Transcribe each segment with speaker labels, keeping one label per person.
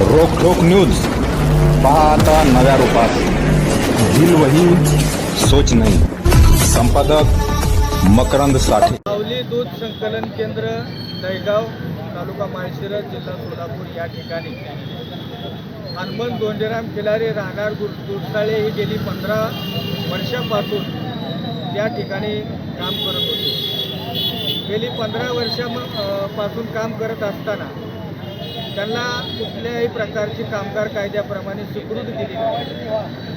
Speaker 1: रोखोक news. पाहता नव्या रूपात. दिल वही सोच नाही. संपादक मकरंद साठे.
Speaker 2: सावली दूध संकलन केंद्र दहेगाव तालुका माळशिरस जिल्हा सोलापूर या ठिकाणी. हनुमंत दोंडेराम खिलारे राहणार गुर गुरसाळे ही गेली पंधरा वर्षापासून त्या ठिकाणी काम करत होते. गेली पंधरा वर्षा पासून काम करत असताना त्यांना कुठल्याही प्रकारची कामगार कायद्याप्रमाणे सुकृत केली नाही.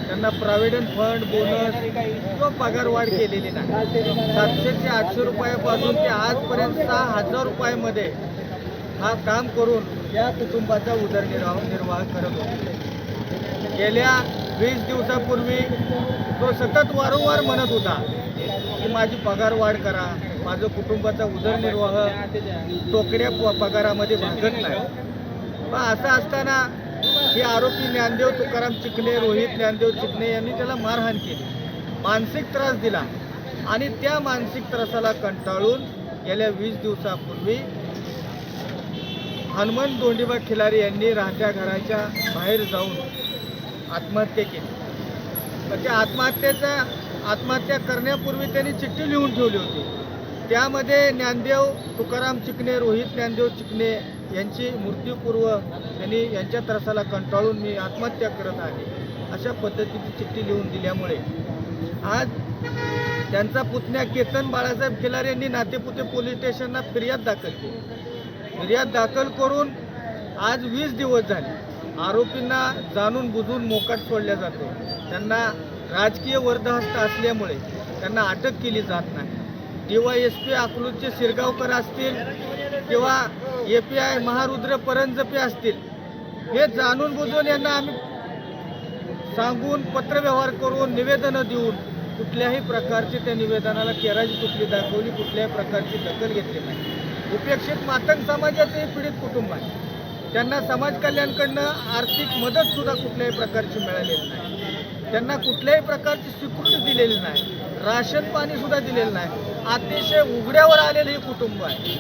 Speaker 2: त्यांना प्रॉव्हिडंट फंड बोनस किंवा पगार वाढ केलेली नाही. सातशे ते आठशे रुपयापासून ते आजपर्यंत सहा हजार रुपयामध्ये हा काम करून या कुटुंबाचा उदरनिर्वाह निर्वाह करत होते. गेल्या वीस दिवसापूर्वी तो सतत वारंवार म्हणत होता की माझी पगार वाढ करा माझं कुटुंबाचा उदरनिर्वाह टोकड्या प- पगारामध्ये भागत नाही. मग असं असताना हे आरोपी ज्ञानदेव तुकाराम चिकणे रोहित ज्ञानदेव चिकणे यांनी त्याला मारहाण केली. मानसिक त्रास दिला आणि त्या मानसिक त्रासाला कंटाळून गेल्या वीस दिवसापूर्वी हनुमंत दोंडीबा खिलारी यांनी राहत्या घराच्या बाहेर जाऊन आत्महत्या केली. पण त्या आत्महत्येचा आत्महत्या करण्यापूर्वी त्यांनी चिठ्ठी लिहून ठेवली होती. त्यामध्ये ज्ञानदेव तुकाराम चिकणे रोहित ज्ञानदेव चिकणे यांची मृत्यूपूर्व त्यांनी यांच्या त्रासाला कंटाळून मी आत्महत्या करत आहे अशा पद्धतीची चिठ्ठी लिहून दिल्यामुळे. आज त्यांचा पुतण्या केतन बाळासाहेब खिलार यांनी नातेपुते पोलीस स्टेशनला फिर्याद दाखल केली. फिर्याद दाखल करून आज वीस दिवस झाले. आरोपींना जाणून बुजून मोकाट सोडल्या जाते. त्यांना राजकीय वर्धहस्त असल्यामुळे त्यांना अटक केली जात नाही. डी वाय एस पी अकलूजचे शिरगावकर असतील किंवा A P I Maharudra Paranjape असतील हे जाणून बुजून यांना आम्ही सांगून पत्रव्यवहार करून निवेदनं देऊन कुठल्याही प्रकारची त्या निवेदनाला केराची कुठली दाखवली कुठल्याही प्रकारची दखल घेतली नाही. उपेक्षित मातंग समाजाचे पीडित कुटुंब आहे. त्यांना समाज कल्याणकडनं आर्थिक मदत सुद्धा कुठल्याही प्रकारची मिळालेली नाही. त्यांना कुठल्याही प्रकारची स्वीकृती दिलेली नाही. राशन पाणी सुद्धा दिलेलं नाही. अतिशय उघड्यावर आलेलं हे कुटुंब आहे.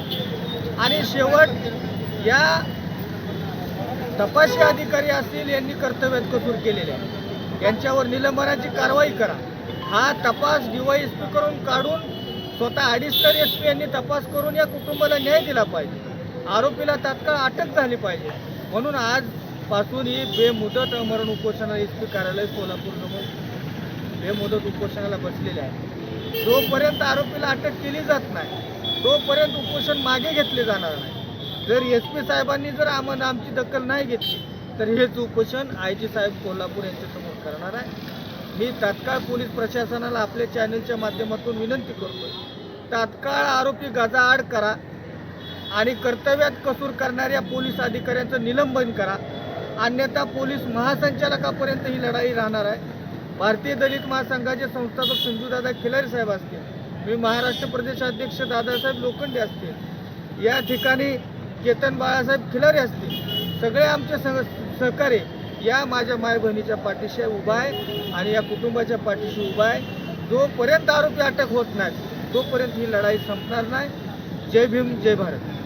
Speaker 2: आणि शेवट या तपासी अधिकारी असतील यांनी कर्तव्यात कसूर केलेले आहे. यांच्यावर निलंबनाची कारवाई करा. हा तपास डीवायएसपी करून काढून स्वतः अडीचतर एस पी यांनी तपास करून या कुटुंबाला न्याय दिला पाहिजे. आरोपीला तात्काळ अटक झाली पाहिजे. म्हणून आजपासून ही बेमुदत मरण उपोषणाला एस पी कार्यालय सोलापूर नमूद बेमुदत उपोषणाला बसलेले आहे. जोपर्यंत आरोपीला अटक केली जात नाही तोपर्यंत उपोषण मागे घेतले जाणार नाही जर एस पी साहेबांनी जर आम्हाला आमची दखल नाही घेतली तर हेच उपोषण आय जी साहेब कोल्हापूर यांच्यासमोर करणार आहे. मी तात्काळ पोलीस प्रशासनाला आपल्या चॅनलच्या माध्यमातून विनंती करतो तात्काळ आरोपी गाजाआड करा आणि कर्तव्यात कसूर करणाऱ्या पोलीस अधिकाऱ्यांचं निलंबन करा. अन्यथा पोलीस महासंचालकापर्यंत ही लढाई राहणार आहे. भारतीय दलित महासंघाचे संस्थापक सिंधुदादा खिलारी साहेब असतील. मी महाराष्ट्र प्रदेश अध्यक्ष दादासाहेब लोखंडे असतील या ठिकाणी केतन बाळासाहेब खिलारी असतील सगळे आमचे सह सहकारी या माझ्या माय बहिणीच्या पाठीशी उभा आहे आणि या कुटुंबाच्या पाठीशी उभा आहे. जोपर्यंत आरोपी अटक होत नाही तोपर्यंत ही लढाई संपणार नाही. जय भीम जय भारत.